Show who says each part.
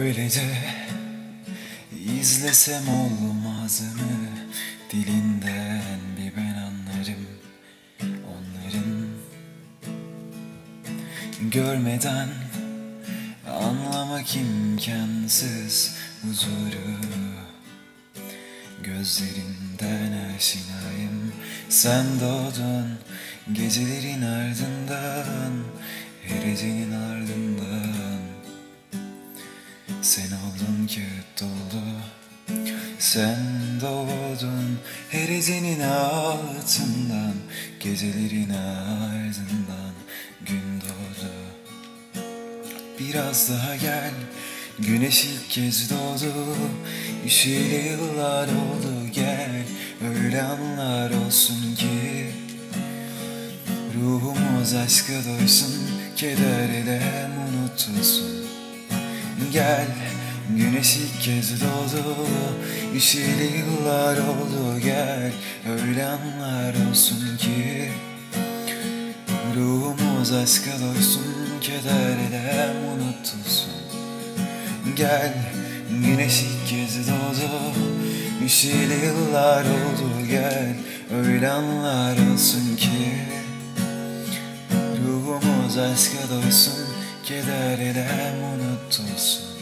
Speaker 1: Öylece izlesem olmaz mı? Dilinden bir ben anlarım onların. Görmeden anlamak imkansız huzuru. Gözlerinden aşinayım. Sen doğdun gecelerin ardından Her gecenin Sen oldun kağıt dolu. Sen doğdun her gecenin altından Gecelerin ardından gün doğdu. Biraz daha gel Güneş ilk kez doğdu. Üşüyeli yıllar oldu gel Öyle anlar olsun ki. Ruhumuz aşka doysun Keder edem unutulsun Gel. Güneş ilk kez doğdu Üşüyeli yıllar oldu gel. Öyle anlar olsun ki Ruhumuz aşka doysun Keder edem unutulsun. Gel Güneş ilk kez doğdu Üşüyeli yıllar oldu gel. Öyle anlar olsun ki Ruhumuz aşka doysun Keder edem unutulsun